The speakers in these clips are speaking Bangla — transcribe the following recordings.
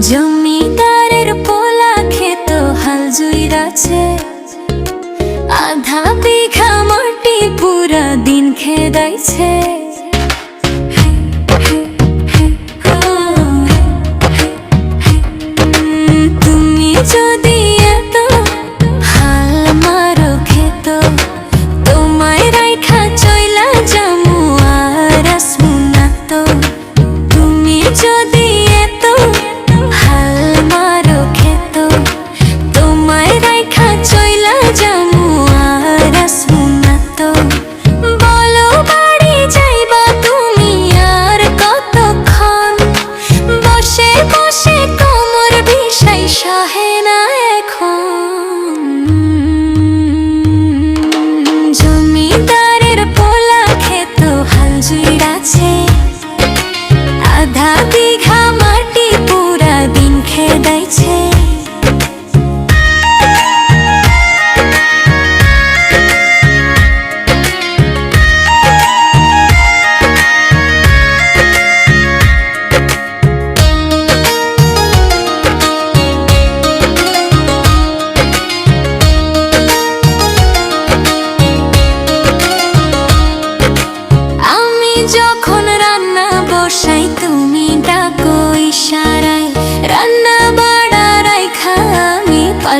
জমিদারের পোলা খেত হাল জুইরাছে আধা বিঘা মাটি পুরা দিন খেদাইছে তুমি যদি এত হাল খেত, তোমায় রাইখা চইলা জামু তো। তুমি যদি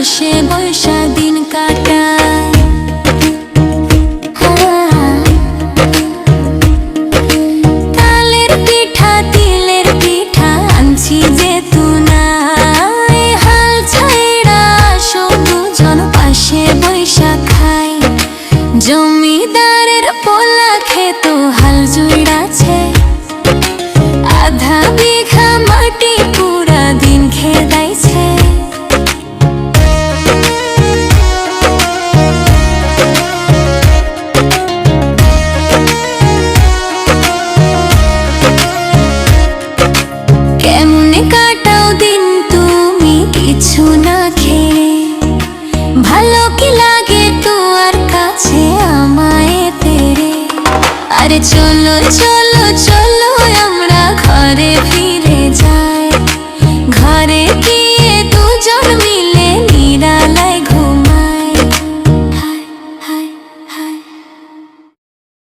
পাশে বৈশা দিন কাটাই তালের পিঠা, তিলের পিঠা আনছি যে তুনাই হাল দুজন পাশে বৈশা জমিদারের পোলা খেত হাল ভালো কি লাগে তোমার কাছে আমায় তেরে আরে চলো চলো চলো আমরা ঘরে ফিরে যাই।